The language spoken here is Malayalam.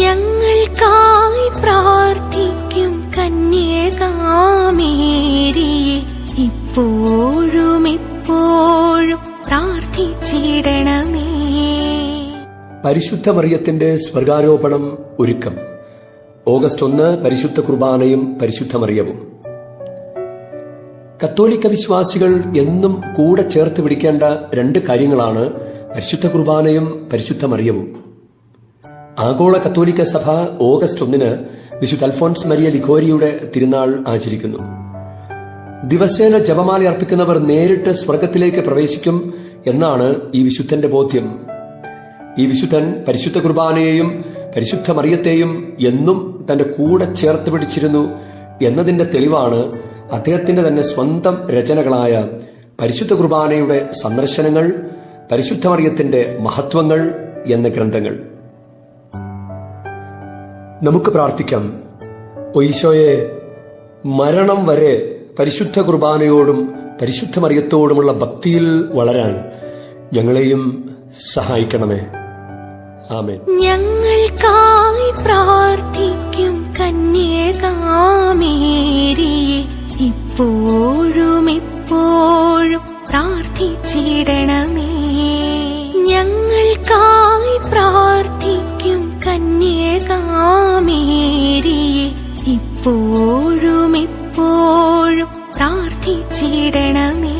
ഞങ്ങൾക്കായി പ്രാർത്ഥിക്കും ഇപ്പോഴും ഇപ്പോഴും പരിശുദ്ധ മറിയത്തിന്റെ സ്വർഗാരോപണം ഒരുക്കം. ഓഗസ്റ്റ് ഒന്ന് പരിശുദ്ധ കുർബാനയും പരിശുദ്ധമറിയവും. കത്തോലിക്ക വിശ്വാസികൾ എന്നും കൂടെ ചേർത്ത് പിടിക്കേണ്ട രണ്ട് കാര്യങ്ങളാണ് പരിശുദ്ധ കുർബാനയും പരിശുദ്ധമറിയവും. ആഗോള കത്തോലിക്ക സഭ ഓഗസ്റ്റ് ഒന്നിന് വിശുദ്ധ അൽഫോൺസ് മരിയ ലിഖോരിയുടെ തിരുനാൾ ആചരിക്കുന്നു. ദിവസേന ജപമാല അർപ്പിക്കുന്നവർ നേരിട്ട് സ്വർഗത്തിലേക്ക് പ്രവേശിക്കും എന്നാണ് ഈ വിശുദ്ധന്റെ ബോധ്യം. ഈ വിശുദ്ധൻ പരിശുദ്ധ കുർബാനയെയും പരിശുദ്ധ മറിയത്തെയും എന്നും തന്റെ കൂടെ ചേർത്ത് പിടിച്ചിരുന്നു എന്നതിന്റെ തെളിവാണ് അദ്ദേഹത്തിന്റെ തന്നെ സ്വന്തം രചനകളായ പരിശുദ്ധ കുർബാനയുടെ സന്ദർശനങ്ങൾ പരിശുദ്ധ മറിയത്തിന്റെ മഹത്വങ്ങൾ എന്ന ഗ്രന്ഥങ്ങൾ. നമുക്ക് പ്രാർത്ഥിക്കാം. ഒയ്ശോയെ മരണം വരെ പരിശുദ്ധ കുർബാനയോടും പരിശുദ്ധ മറിയത്തോടുമുള്ള ഭക്തിയിൽ വളരാൻ ഞങ്ങളെയും സഹായിക്കണമേ. ആമേൻ. ഞങ്ങൾക്കായി പ്രാർത്ഥിക്കും. കന്യകാമേരിയെ ഇപ്പോഴും ഇപ്പോഴും പ്രാർത്ഥിച്ചിടണമേ. ഞങ്ങൾക്കായി പ്രാർത്ഥിക്കും കന്യകാമേരിയെ ഇപ്പോഴും ഇപ്പോഴും പ്രാർത്ഥിച്ചിടണമേ.